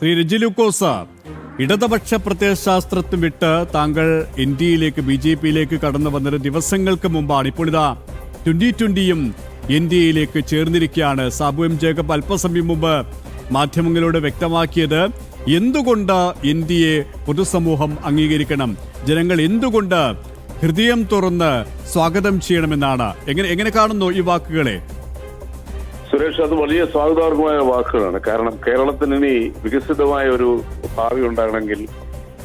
ശ്രീ രജിലുക്കോസ ഇടതുപക്ഷ പ്രത്യയശാസ്ത്രത്വം വിട്ട് താങ്കൾ ഇന്ത്യയിലേക്ക് ബി ജെ പിയിലേക്ക് കടന്നു വന്നത് ദിവസങ്ങൾക്ക് മുമ്പാണ്. ഇപ്പോൾ ഇതാ ട്വന്റി ട്വന്റിയും ഇന്ത്യയിലേക്ക് ചേർന്നിരിക്കുകയാണ്. സാബു എം ജേക്കബ് അല്പസമയം മുമ്പ് മാധ്യമങ്ങളോട് വ്യക്തമാക്കിയത് എന്തുകൊണ്ട് ഇന്ത്യയെ പൊതുസമൂഹം അംഗീകരിക്കണം? ജനങ്ങൾ എന്തുകൊണ്ട് ഹൃദയം തുറന്ന് സ്വാഗതം ചെയ്യണമെന്നാണ്. എങ്ങനെ എങ്ങനെ കാണുന്നു ഈ വാക്കുകളെ? സുരേഷ് അത് വലിയ സ്വാഗതാർഹമായ വാക്കുകളാണ്. കാരണം കേരളത്തിന് ഇനി വികസിതമായ ഒരു ഭാവി ഉണ്ടാകണമെങ്കിൽ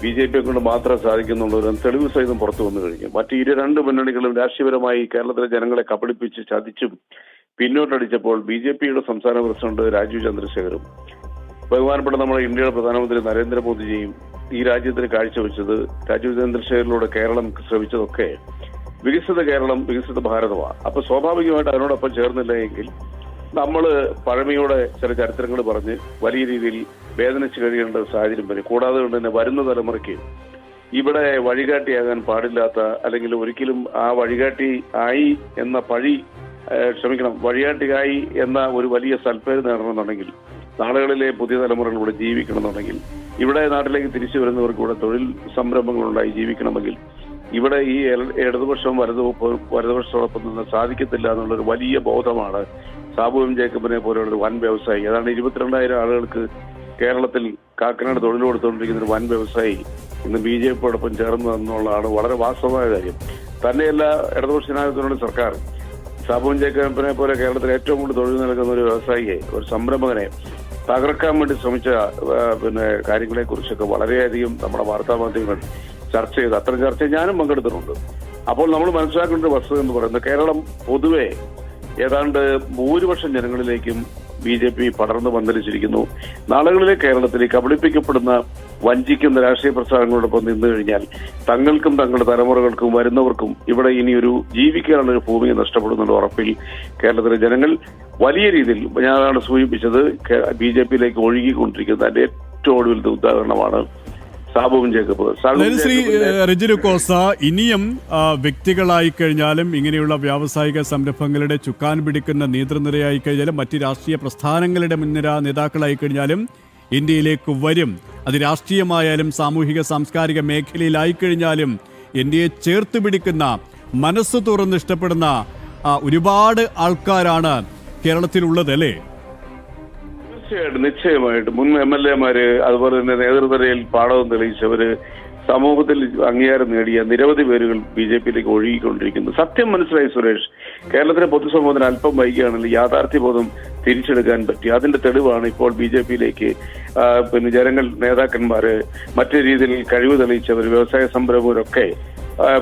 ബി ജെ പിയെ കൊണ്ട് മാത്രം സാധിക്കുന്നുള്ളൂ ഒരു തെളിവ് സഹിതം പുറത്തു വന്നു കഴിഞ്ഞു. മറ്റ് ഇരു രണ്ട് മുന്നണികളും രാഷ്ട്രീയപരമായി കേരളത്തിലെ ജനങ്ങളെ കബളിപ്പിച്ച് ചതിച്ചും പിന്നോട്ടടിച്ചപ്പോൾ ബി ജെ പിയുടെ സംസ്ഥാന പ്രസിഡന്റ് രാജീവ് ചന്ദ്രശേഖരും ബഹുമാനപ്പെട്ട നമ്മുടെ ഇന്ത്യയുടെ പ്രധാനമന്ത്രി നരേന്ദ്രമോദിജിയും ഈ രാജ്യത്തിന് കാഴ്ചവെച്ചത് രാജീവ് ചന്ദ്രശേഖരിലൂടെ കേരളം ശ്രമിച്ചതൊക്കെ വികസിത കേരളം വികസിത ഭാരതമാണ്. അപ്പൊ സ്വാഭാവികമായിട്ട് അതിനോടൊപ്പം ചേർന്നില്ല എങ്കിൽ നമ്മൾ പഴമയോടെ ചില ചരിത്രങ്ങൾ പറഞ്ഞ് വലിയ രീതിയിൽ വേദനിച്ച് കഴിയേണ്ട സാഹചര്യം വരും. കൂടാതെ കൊണ്ട് തന്നെ വരുന്ന തലമുറയ്ക്ക് ഇവിടെ വഴികാട്ടിയാകാൻ പാടില്ലാത്ത അല്ലെങ്കിൽ ഒരിക്കലും ആ വഴികാട്ടി ആയി എന്ന പഴി ക്ഷമിക്കണം വഴികാട്ടിയായി എന്ന ഒരു വലിയ സൽപ്പേര് നേടണമെന്നുണ്ടെങ്കിൽ നാളുകളിലെ പുതിയ തലമുറകളിലൂടെ ജീവിക്കണമെന്നുണ്ടെങ്കിൽ ഇവിടെ നാട്ടിലേക്ക് തിരിച്ചു വരുന്നവർക്ക് ഇവിടെ തൊഴിൽ സംരംഭങ്ങളുണ്ടായി ജീവിക്കണമെങ്കിൽ ഇവിടെ ഈ ഇടതുപക്ഷം വലതു വലതുപക്ഷത്തോടൊപ്പം നിന്ന് സാധിക്കത്തില്ല എന്നുള്ളൊരു വലിയ ബോധമാണ് സാബു എം ജേക്കബിനെ പോലെയുള്ള വൻ വ്യവസായി. ഏതാണ്ട് ഇരുപത്തിരണ്ടായിരം ആളുകൾക്ക് കേരളത്തിൽ കാക്കനാട് തൊഴിൽ കൊടുത്തുകൊണ്ടിരിക്കുന്ന ഒരു വൻ വ്യവസായി ഇന്ന് ബി ജെ പിയോടൊപ്പം ചേർന്നു എന്നുള്ളതാണ് വളരെ വാസ്തവമായ കാര്യം. തന്നെയല്ല ഇടതുപക്ഷ ജനാധിപത്യത്തിനുള്ള സർക്കാർ സാബുവും ജേക്കബിനെ പോലെ കേരളത്തിൽ ഏറ്റവും കൂടുതൽ തൊഴിൽ നൽകുന്ന ഒരു വ്യവസായിയെ ഒരു സംരംഭകനെ തകർക്കാൻ വേണ്ടി ശ്രമിച്ച പിന്നെ കാര്യങ്ങളെ കുറിച്ചൊക്കെ വളരെയധികം നമ്മുടെ വാർത്താ മാധ്യമങ്ങൾ ചർച്ച ചെയ്ത്. അത്തരം ചർച്ച ഞാനും പങ്കെടുത്തിട്ടുണ്ട്. അപ്പോൾ നമ്മൾ മനസ്സിലാക്കേണ്ട വസ്തുത എന്ന് പറയുന്നത് കേരളം പൊതുവെ ഏതാണ്ട് ഭൂരിപക്ഷം ജനങ്ങളിലേക്കും ബി ജെ പി പടർന്നു പന്തലിച്ചിരിക്കുന്നു. നാളുകളിലെ കേരളത്തിൽ കബളിപ്പിക്കപ്പെടുന്ന വഞ്ചിക്കുന്ന രാഷ്ട്രീയ പ്രസ്ഥാനങ്ങളോടൊപ്പം നിന്നു കഴിഞ്ഞാൽ തങ്ങൾക്കും തങ്ങളുടെ തലമുറകൾക്കും വരുന്നവർക്കും ഇവിടെ ഇനിയൊരു ജീവിക്കാനുള്ള ഒരു ഭൂമി നഷ്ടപ്പെടുന്നുള്ള ഉറപ്പിൽ കേരളത്തിലെ ജനങ്ങൾ. വലിയ രീതിയിൽ ഞാനാണ് സൂചിപ്പിച്ചത് ബി ജെ പിയിലേക്ക് ഒഴുകിക്കൊണ്ടിരിക്കുന്ന ഏറ്റവും ഒടുവിലത്തെ ഉദാഹരണമാണ് സാബുവും ജേക്കബ്. ശ്രീ ജേക്കബിന്റെ- കോസ ഇനിയും വ്യക്തികളായി കഴിഞ്ഞാലും ഇങ്ങനെയുള്ള വ്യാവസായിക സംരംഭങ്ങളുടെ ചുക്കാൻ പിടിക്കുന്ന നേതൃനിരയായി കഴിഞ്ഞാലും മറ്റ് രാഷ്ട്രീയ പ്രസ്ഥാനങ്ങളുടെ മുൻനിര നേതാക്കളായി കഴിഞ്ഞാലും ഇന്ത്യയിലേക്ക് വരും. അത് രാഷ്ട്രീയമായാലും സാമൂഹിക സാംസ്കാരിക മേഖലയിലായി കഴിഞ്ഞാലും ഇന്ത്യയെ ചേർത്ത് പിടിക്കുന്ന മനസ്സ് തുറന്ന് ഇഷ്ടപ്പെടുന്ന ഒരുപാട് ആൾക്കാരാണ് കേരളത്തിലുള്ളത് അല്ലേ? തീർച്ചയായിട്ടും നിശ്ചയമായിട്ടും. മുൻ എം എൽ എമാര് അതുപോലെ തന്നെ നേതൃനിരയിൽ പാഠവും തെളിയിച്ചവര് സമൂഹത്തിൽ അംഗീകാരം നേടിയ നിരവധി പേരുകൾ ബി ജെ പിയിലേക്ക് ഒഴുകിക്കൊണ്ടിരിക്കുന്നു. സത്യം മനസ്സിലായി സുരേഷ്. കേരളത്തിലെ പൊതുസമൂഹത്തിന് അല്പം വൈകിയാണെങ്കിൽ യാഥാർത്ഥ്യബോധം തിരിച്ചെടുക്കാൻ പറ്റി. അതിന്റെ തെളിവാണ് ഇപ്പോൾ ബി ജെ പിയിലേക്ക് പിന്നെ ജനങ്ങൾ നേതാക്കന്മാര് മറ്റു രീതിയിൽ കഴിവ് തെളിയിച്ചവർ വ്യവസായ സംരംഭകരൊക്കെ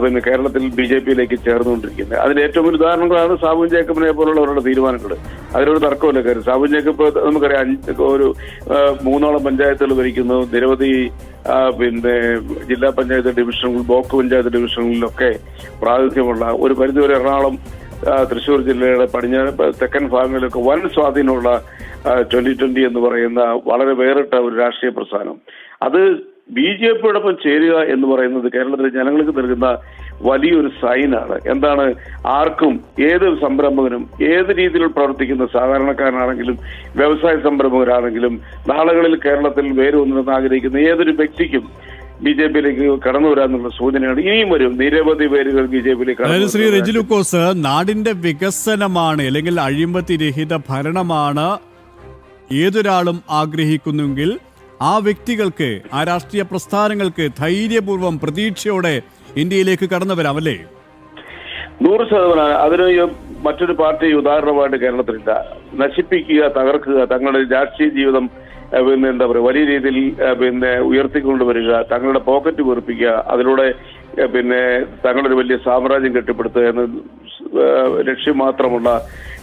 പിന്നെ കേരളത്തിൽ ബി ജെ പിയിലേക്ക് ചേർന്നുകൊണ്ടിരിക്കുന്നത്. അതിന് ഏറ്റവും വലിയ ഉദാഹരണങ്ങളാണ് സാബു ജേക്കബിനെ പോലുള്ളവരുടെ തീരുമാനങ്ങൾ. അതിനൊരു തർക്കമില്ല കാര്യം സാബു ജേക്കബ് നമുക്കറിയാം അഞ്ച് ഒരു മൂന്നോളം പഞ്ചായത്തുകൾ ഭരിക്കുന്നു. നിരവധി പിന്നെ ജില്ലാ പഞ്ചായത്ത് ഡിവിഷനുകൾ ബ്ലോക്ക് പഞ്ചായത്ത് ഡിവിഷനുകളിലൊക്കെ പ്രാതിനിധ്യമുള്ള ഒരു പരിധിവരെ എറണാകുളം തൃശ്ശൂർ ജില്ലയുടെ പടിഞ്ഞാറ് തെക്കൻ ഭാഗങ്ങളിലൊക്കെ വൻ സ്വാധീനമുള്ള ട്വന്റി ട്വന്റി എന്ന് പറയുന്ന വളരെ വേറിട്ട ഒരു രാഷ്ട്രീയ പ്രസ്ഥാനം. അത് ബി ജെ പിയോടൊപ്പം ചേരുക എന്ന് പറയുന്നത് കേരളത്തിലെ ജനങ്ങൾക്ക് നൽകുന്ന വലിയൊരു സൈനാണ്. എന്താണ്? ആർക്കും ഏത് സംരംഭകനും ഏത് രീതിയിൽ പ്രവർത്തിക്കുന്ന സാധാരണക്കാരനാണെങ്കിലും വ്യവസായ സംരംഭകരാണെങ്കിലും നാളുകളിൽ കേരളത്തിൽ വേരൂന്നെന്ന് ആഗ്രഹിക്കുന്ന ഏതൊരു വ്യക്തിക്കും ബി ജെ പിയിലേക്ക് കടന്നു വരാന്നുള്ള സൂചനയാണ്. ഇനിയും വരും നിരവധി പേരുകൾ ബി ജെ പിയിലേക്ക് അതായത് ശ്രീ റെജിലുക്കോസ് നാടിന്റെ വികസനമാണ് അല്ലെങ്കിൽ അഴിമതി രഹിത ഭരണമാണ് ഏതൊരാളും ആഗ്രഹിക്കുന്നുവെങ്കിൽ ആ വ്യക്തികൾക്ക് ആ രാഷ്ട്രീയ പ്രസ്ഥാനങ്ങൾക്ക് ധൈര്യപൂർവം പ്രതീക്ഷയോടെ ഇന്ത്യയിലേക്ക് കടന്നു അല്ലേ നൂറ് ശതമാനം. അതിന് മറ്റൊരു പാർട്ടി ഉദാഹരണമായിട്ട് കേരളത്തിലില്ല. നശിപ്പിക്കുക തകർക്കുക തങ്ങളുടെ രാഷ്ട്രീയ ജീവിതം പിന്നെ എന്താ പറയുക വലിയ രീതിയിൽ പിന്നെ ഉയർത്തിക്കൊണ്ടുവരിക തങ്ങളുടെ പോക്കറ്റ് വീർപ്പിക്കുക അതിലൂടെ പിന്നെ തങ്ങളൊരു വലിയ സാമ്രാജ്യം കെട്ടിപ്പടുത്തുക എന്ന ലക്ഷ്യം മാത്രമുള്ള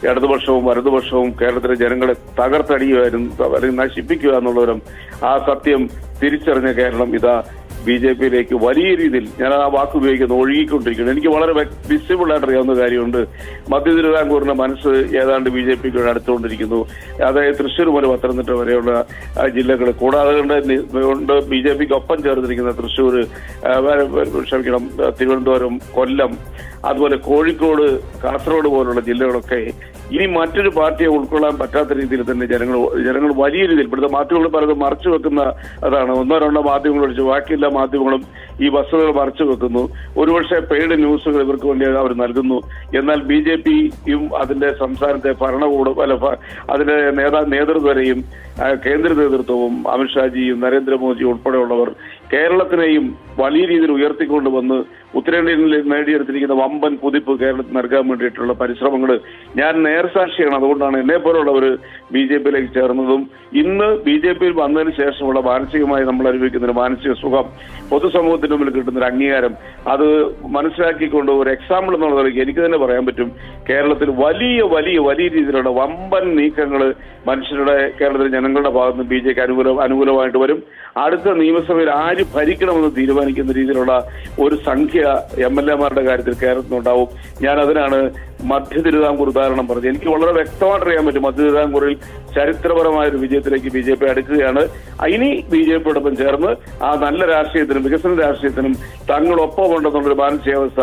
ഇടതുപക്ഷവും വലതുപക്ഷവും കേരളത്തിലെ ജനങ്ങളെ തകർത്തടിയുമായിരുന്നു അല്ലെങ്കിൽ നശിപ്പിക്കുക എന്നുള്ളവരും ആ സത്യം തിരിച്ചറിഞ്ഞ കേരളം ഇതാ ബി ജെ പിയിലേക്ക് വലിയ രീതിയിൽ ഞാൻ ആ വാക്ക് ഉപയോഗിക്കുന്നു ഒഴുകിക്കൊണ്ടിരിക്കുന്നു. എനിക്ക് വളരെ വിസിബിൾ ആയിട്ട് അറിയാവുന്ന കാര്യമുണ്ട്. മധ്യ തിരുവിതാംകൂറിന്റെ മനസ്സ് ഏതാണ്ട് ബി ജെ പിക്ക് അടുത്തുകൊണ്ടിരിക്കുന്നു. അതായത് തൃശ്ശൂർ മുതൽ പത്തനംതിട്ട വരെയുള്ള ജില്ലകൾ കൂടാതെ കൊണ്ട് ബി ജെ പിക്ക് ഒപ്പം ചേർന്നിരിക്കുന്ന തൃശ്ശൂർ ക്ഷമിക്കണം തിരുവനന്തപുരം കൊല്ലം അതുപോലെ കോഴിക്കോട് കാസർഗോഡ് പോലുള്ള ജില്ലകളൊക്കെ ഇനി മറ്റൊരു പാർട്ടിയെ ഉൾക്കൊള്ളാൻ പറ്റാത്ത രീതിയിൽ തന്നെ ജനങ്ങൾ ജനങ്ങൾ വലിയ രീതിയിൽ ഇവിടുത്തെ മാധ്യമങ്ങൾ പലതും മറച്ചു വെക്കുന്ന അതാണ്. ഒന്നോ രണ്ടോ മാധ്യമങ്ങൾ ഒഴിച്ച് ബാക്കിയെല്ലാ മാധ്യമങ്ങളും ഈ വസ്തുതകൾ മറച്ചു വെക്കുന്നു. ഒരുപക്ഷെ പെയ്ഡ് ന്യൂസുകൾ ഇവർക്ക് വേണ്ടി അവർ നൽകുന്നു. എന്നാൽ ബി ജെ പിയും അതിന്റെ സംസ്ഥാനത്തെ ഭരണകൂടം അല്ല അതിന്റെ നേതാ നേതൃത്വരെയും കേന്ദ്ര നേതൃത്വവും അമിത്ഷാജിയും നരേന്ദ്രമോദി ഉൾപ്പെടെയുള്ളവർ കേരളത്തിനെയും വലിയ രീതിയിൽ ഉയർത്തിക്കൊണ്ട് വന്ന് ഉത്തരേന്ത്യയിൽ നേടിയെടുത്തിരിക്കുന്ന വമ്പൻ കുതിപ്പ് കേരളത്തിൽ നൽകാൻ വേണ്ടിയിട്ടുള്ള പരിശ്രമങ്ങൾ ഞാൻ നേർസാക്ഷിയാണ്. അതുകൊണ്ടാണ് എന്നെ പോലുള്ളവർ ബി ജെ പിയിലേക്ക് ചേർന്നതും ഇന്ന് ബി ജെ പിയിൽ വന്നതിന് ശേഷമുള്ള മാനസികമായി നമ്മൾ അനുഭവിക്കുന്ന ഒരു മാനസിക സുഖം പൊതുസമൂഹത്തിന് മുമ്പിൽ കിട്ടുന്ന ഒരു അംഗീകാരം. അത് മനസ്സിലാക്കിക്കൊണ്ട് ഒരു എക്സാമ്പിൾ എന്നുള്ള നിലയ്ക്ക് എനിക്ക് തന്നെ പറയാൻ പറ്റും. കേരളത്തിൽ വലിയ വലിയ വലിയ രീതിയിലുള്ള വമ്പൻ നീക്കങ്ങൾ മനുഷ്യരുടെ കേരളത്തിലെ ജനങ്ങളുടെ ഭാഗത്ത് ബി ജെക്ക് അനുകൂല അനുകൂലമായിട്ട് വരും. അടുത്ത നിയമസഭയിൽ ആര് ഭരിക്കണമെന്ന് തീരുമാനിക്കുന്ന രീതിയിലുള്ള ഒരു സംഖ്യ എം എൽ എമാരുടെ കാര്യത്തിൽ കേരളത്തിനുണ്ടാവും ഞാൻ അതിനാണ് മധ്യ തിരുവിതാംകൂർ ഉദാഹരണം പറഞ്ഞു. എനിക്ക് വളരെ വ്യക്തമായിട്ട് അറിയാൻ പറ്റും. മധ്യ തിരുവിതാംകൂറിൽ ചരിത്രപരമായ ഒരു വിജയത്തിലേക്ക് ബി ജെ പി അടുക്കുകയാണ്. ഇനി ബി ജെ പിയോടൊപ്പം ചേർന്ന് ആ നല്ല രാഷ്ട്രീയത്തിനും വികസന രാഷ്ട്രീയത്തിനും തങ്ങളൊപ്പം ഉണ്ടെന്നുള്ളൊരു മാനസികാവസ്ഥ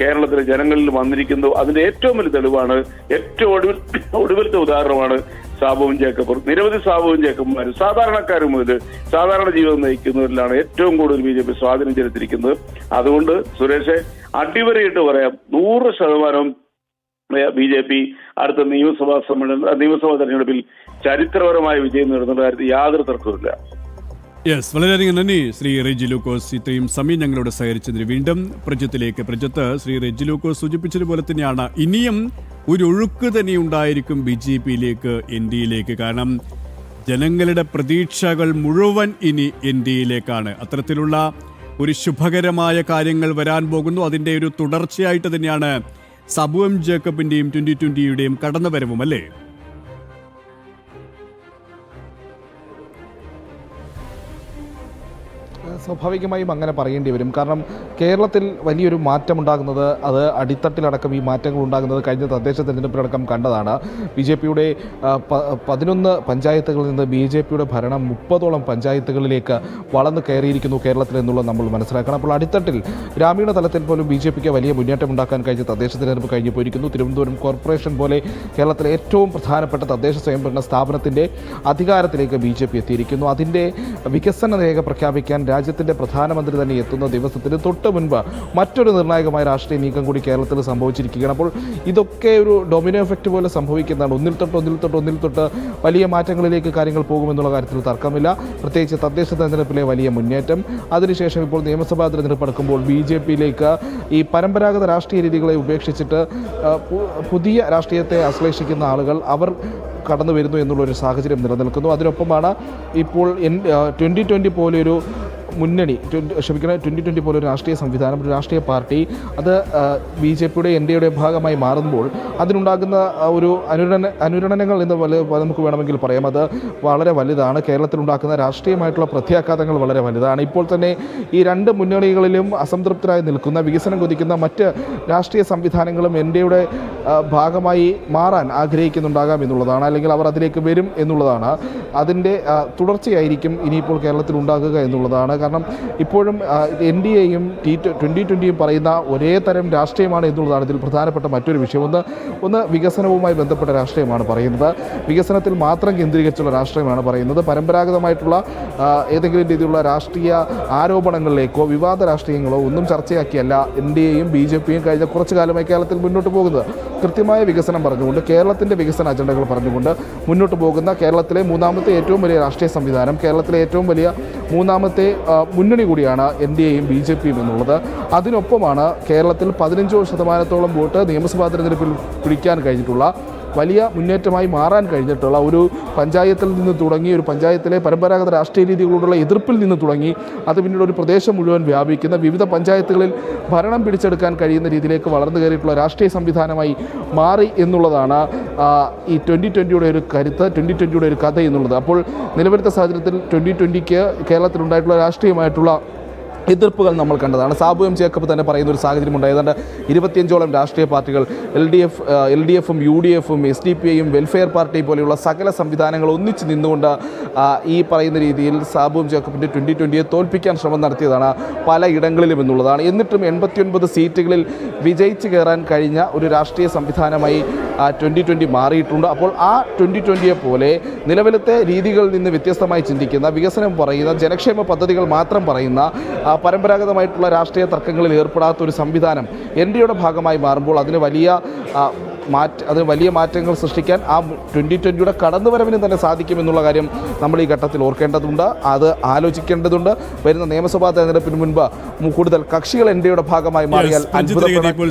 കേരളത്തിലെ ജനങ്ങളിൽ വന്നിരിക്കുന്നു. അതിന്റെ ഏറ്റവും വലിയ തെളിവാണ് ഏറ്റവും ഒടുവിൽ ഒടുവിലത്തെ ഉദാഹരണമാണ് സാബുവും ജേക്കബും നിരവധി സാബുവും ജേക്കബുമാരും സാധാരണക്കാരും മുതൽ സാധാരണ ജീവിതം നയിക്കുന്നവരിലാണ് ഏറ്റവും കൂടുതൽ ബി ജെ പി സ്വാധീനം ചെലുത്തിയിരിക്കുന്നത്. അതുകൊണ്ട് സുരേഷ് അടിവരയിട്ട് പറയാം നൂറ് ശതമാനം ബി ജെ പി അടുത്ത നിയമസഭാ സമ്മേളന നിയമസഭാ തെരഞ്ഞെടുപ്പിൽ ചരിത്രപരമായ വിജയം നേടുന്ന കാര്യത്തിൽ യാതൊരു തർക്കവുമില്ല. യെസ് വളരെയധികം നന്ദി. ശ്രീ റെജി ലൂക്കോസ് ഇത്രയും സമയം ഞങ്ങളോട് സഹകരിച്ചതിന് വീണ്ടും പ്രജത്തിലേക്ക് പ്രജത്ത് ശ്രീ റെജി ലൂക്കോസ് സൂചിപ്പിച്ചതുപോലെ തന്നെയാണ്. ഇനിയും ഒരു ഒഴുക്ക് തന്നെ ഉണ്ടായിരിക്കും ബി ജെ പിയിലേക്ക് എൻ ഡിയിലേക്ക് കാരണം ജനങ്ങളുടെ പ്രതീക്ഷകൾ മുഴുവൻ ഇനി എൻ ഡിയിലേക്കാണ് അത്തരത്തിലുള്ള ഒരു ശുഭകരമായ കാര്യങ്ങൾ വരാൻ പോകുന്നു. അതിന്റെ ഒരു തുടർച്ചയായിട്ട് തന്നെയാണ് സബു എം ജേക്കബിന്റെയും ട്വന്റി ട്വന്റിയുടെയും കടന്നുവരവും അല്ലേ സ്വാഭാവികമായും അങ്ങനെ പറയേണ്ടി വരും. കാരണം കേരളത്തിൽ വലിയൊരു മാറ്റമുണ്ടാകുന്നത് അത് അടിത്തട്ടിലടക്കം ഈ മാറ്റങ്ങൾ ഉണ്ടാകുന്നത് കഴിഞ്ഞ തദ്ദേശ തെരഞ്ഞെടുപ്പിലടക്കം കണ്ടതാണ്. ബി ജെ പിയുടെ പതിനൊന്ന് പഞ്ചായത്തുകളിൽ നിന്ന് ബി ജെ പിയുടെ ഭരണം മുപ്പതോളം പഞ്ചായത്തുകളിലേക്ക് വളർന്നു കയറിയിരിക്കുന്നു കേരളത്തിൽ എന്നുള്ളത് നമ്മൾ മനസ്സിലാക്കണം. അപ്പോൾ അടിത്തട്ടിൽ ഗ്രാമീണ തലത്തിൽ പോലും ബി ജെ പിക്ക് വലിയ മുന്നേറ്റം ഉണ്ടാക്കാൻ കഴിഞ്ഞ തദ്ദേശ തെരഞ്ഞെടുപ്പ് കഴിഞ്ഞു പോയിരിക്കുന്നു. തിരുവനന്തപുരം കോർപ്പറേഷൻ പോലെ കേരളത്തിലെ ഏറ്റവും പ്രധാനപ്പെട്ട തദ്ദേശ സ്വയംഭരണ സ്ഥാപനത്തിന്റെ അധികാരത്തിലേക്ക് ബി ജെ പി എത്തിയിരിക്കുന്നു. അതിന്റെ വികസന രേഖ പ്രഖ്യാപിക്കാൻ രാജ്യത്തിന്റെ പ്രധാനമന്ത്രി തന്നെ എത്തുന്ന ദിവസത്തിന് തൊട്ട് മുൻപ് മറ്റൊരു നിർണായകമായ രാഷ്ട്രീയ നീക്കം കൂടി കേരളത്തിൽ സംഭവിച്ചിരിക്കുകയാണ്. അപ്പോൾ ഇതൊക്കെ ഒരു ഡൊമിനോ എഫക്റ്റ് പോലെ സംഭവിക്കുന്നതാണ്. ഒന്നിൽ തൊട്ട് ഒന്നിൽ തൊട്ട് ഒന്നിൽ തൊട്ട് വലിയ മാറ്റങ്ങളിലേക്ക് കാര്യങ്ങൾ പോകുമെന്നുള്ള കാര്യത്തിൽ തർക്കമില്ല. പ്രത്യേകിച്ച് തദ്ദേശ തെരഞ്ഞെടുപ്പിലെ വലിയ മുന്നേറ്റം. അതിനുശേഷം ഇപ്പോൾ നിയമസഭാ തെരഞ്ഞെടുപ്പ് നടക്കുമ്പോൾ ബി ജെ പിയിലേക്ക് ഈ പരമ്പരാഗത രാഷ്ട്രീയ രീതികളെ ഉപേക്ഷിച്ചിട്ട് പുതിയ രാഷ്ട്രീയത്തെ ആശ്ലേഷിക്കുന്ന ആളുകൾ അവർ കടന്നു വരുന്നു എന്നുള്ളൊരു സാഹചര്യം നിലനിൽക്കുന്നു. അതിനൊപ്പമാണ് ഇപ്പോൾ ട്വന്റി ട്വന്റി പോലെയൊരു മുന്നണി ക്ഷമിക്കണ ക്ഷമിക്കണം ട്വന്റി ട്വന്റി പോലെ ഒരു രാഷ്ട്രീയ സംവിധാനം ഒരു രാഷ്ട്രീയ പാർട്ടി അത് ബി ജെ പിയുടെ എൻ ഡി എയുടെ ഭാഗമായി മാറുമ്പോൾ അതിനുണ്ടാകുന്ന ഒരു അനുരണ അനുരണനങ്ങൾ എന്ന് വല നമുക്ക് വേണമെങ്കിൽ പറയാം. അത് വളരെ വലുതാണ്. കേരളത്തിലുണ്ടാക്കുന്ന രാഷ്ട്രീയമായിട്ടുള്ള പ്രത്യാഘാതങ്ങൾ വളരെ വലുതാണ്. ഇപ്പോൾ തന്നെ ഈ രണ്ട് മുന്നണികളിലും അസംതൃപ്തരായി നിൽക്കുന്ന വികസനം കൊതിക്കുന്ന മറ്റ് രാഷ്ട്രീയ സംവിധാനങ്ങളും എൻ ഡി എയുടെ ഭാഗമായി മാറാൻ ആഗ്രഹിക്കുന്നുണ്ടാകാം എന്നുള്ളതാണ്. അല്ലെങ്കിൽ അവർ അതിലേക്ക് വരും എന്നുള്ളതാണ്. അതിന്റെ തുടർച്ചയായിരിക്കും ഇനിയിപ്പോൾ കേരളത്തിൽ ഉണ്ടാകുക എന്നുള്ളതാണ് കാരണം ഇപ്പോഴും എൻ ഡി എയും ടി ട്വന്റി ട്വന്റിയും പറയുന്ന ഒരേ തരം രാഷ്ട്രീയമാണ് എന്നുള്ളതാണ് ഇതിൽ പ്രധാനപ്പെട്ട മറ്റൊരു വിഷയം. ഒന്ന് ഒന്ന് വികസനവുമായി ബന്ധപ്പെട്ട രാഷ്ട്രീയമാണ് പറയുന്നത്. വികസനത്തിൽ മാത്രം കേന്ദ്രീകരിച്ചുള്ള രാഷ്ട്രീയമാണ് പറയുന്നത്. പരമ്പരാഗതമായിട്ടുള്ള ഏതെങ്കിലും രീതിയിലുള്ള രാഷ്ട്രീയ ആരോപണങ്ങളിലേക്കോ വിവാദ രാഷ്ട്രീയങ്ങളോ ഒന്നും ചർച്ചയാക്കിയല്ല എൻ ഡി എയും ബി ജെ പിയും കഴിഞ്ഞ കുറച്ചു കാലമായി കേരളത്തിൽ മുന്നോട്ട് പോകുന്നത്. കൃത്യമായ വികസനം പറഞ്ഞുകൊണ്ട് കേരളത്തിന്റെ വികസന അജണ്ടകൾ പറഞ്ഞുകൊണ്ട് മുന്നോട്ട് പോകുന്ന കേരളത്തിലെ മൂന്നാമത്തെ ഏറ്റവും വലിയ രാഷ്ട്രീയ സംവിധാനം കേരളത്തിലെ ഏറ്റവും വലിയ മൂന്നാമത്തെ മുന്നണി കൂടിയാണ് എൻ ഡി എയും ബി ജെ പിയും എന്നുള്ളത്. അതിനൊപ്പമാണ് കേരളത്തിൽ പതിനഞ്ചോ ശതമാനത്തോളം വോട്ട് നിയമസഭാ തെരഞ്ഞെടുപ്പിൽ പിടിക്കാൻ കഴിഞ്ഞിട്ടുള്ള വലിയ മുന്നേറ്റമായി മാറാൻ കഴിഞ്ഞിട്ടുള്ള ഒരു പഞ്ചായത്തിൽ നിന്ന് തുടങ്ങി ഒരു പഞ്ചായത്തിലെ പരമ്പരാഗത രാഷ്ട്രീയ രീതികളോടുള്ള എതിർപ്പിൽ നിന്ന് തുടങ്ങി അത് പിന്നീട് ഒരു പ്രദേശം മുഴുവൻ വ്യാപിക്കുന്ന വിവിധ പഞ്ചായത്തുകളിൽ ഭരണം പിടിച്ചെടുക്കാൻ കഴിയുന്ന രീതിയിലേക്ക് വളർന്നു കയറിയിട്ടുള്ള രാഷ്ട്രീയ സംവിധാനമായി മാറി എന്നുള്ളതാണ് ഈ ട്വന്റി ട്വന്റിയുടെ ഒരു കരുത്ത് ട്വന്റി ട്വന്റിയുടെ ഒരു കഥ എന്നുള്ളത്. അപ്പോൾ നിലവിലത്തെ സാഹചര്യത്തിൽ ട്വന്റി ട്വന്റിക്ക് കേരളത്തിലുണ്ടായിട്ടുള്ള രാഷ്ട്രീയമായിട്ടുള്ള എതിർപ്പുകൾ നമ്മൾ കണ്ടതാണ്. സാബു എം ജേക്കബ് തന്നെ പറയുന്ന ഒരു സാഹചര്യം ഉണ്ട് ഏതാണ്ട് ഇരുപത്തിയഞ്ചോളം രാഷ്ട്രീയ പാർട്ടികൾ L D F L D എഫും യു ഡി എഫും എസ് ഡി പി ഐയും വെൽഫെയർ പാർട്ടി പോലെയുള്ള സകല സംവിധാനങ്ങൾ ഒന്നിച്ച് നിന്നുകൊണ്ട് ഈ പറയുന്ന രീതിയിൽ സാബു എം ജേക്കബിന്റെ ട്വന്റി ട്വന്റിയെ തോൽപ്പിക്കാൻ ശ്രമം നടത്തിയതാണ് പല ഇടങ്ങളിലും എന്നുള്ളതാണ്. എന്നിട്ടും എൺപത്തിയൊൻപത് സീറ്റുകളിൽ വിജയിച്ച് കയറാൻ കഴിഞ്ഞ ഒരു രാഷ്ട്രീയ സംവിധാനമായി ട്വന്റി ട്വന്റി മാറിയിട്ടുണ്ട്. അപ്പോൾ ആ ട്വന്റി ട്വന്റിയെ പോലെ നിലവിലത്തെ രീതികളിൽ നിന്ന് വ്യത്യസ്തമായി ചിന്തിക്കുന്ന വികസനം പറയുന്ന ജനക്ഷേമ പദ്ധതികൾ മാത്രം പറയുന്ന പരമ്പരാഗതമായിട്ടുള്ള രാഷ്ട്രീയ തർക്കങ്ങളിൽ ഏർപ്പെടാത്ത ഒരു സംവിധാനം എൻ ഡിയുടെ ഭാഗമായി മാറുമ്പോൾ അതിന് വലിയ മാറ്റ അതിന് വലിയ മാറ്റങ്ങൾ സൃഷ്ടിക്കാൻ ആ ട്വന്റി ട്വന്റിയുടെ കടന്നുവരവിന് തന്നെ സാധിക്കുമെന്നുള്ള കാര്യം നമ്മൾ ഈ ഘട്ടത്തിൽ ഓർക്കേണ്ടതുണ്ട്. അത് ആലോചിക്കേണ്ടതുണ്ട്. വരുന്ന നിയമസഭാ തെരഞ്ഞെടുപ്പിന് മുൻപ് കൂടുതൽ കക്ഷികൾ എൻ ഡിയുടെ ഭാഗമായി മാറിയാൽ ഇപ്പോൾ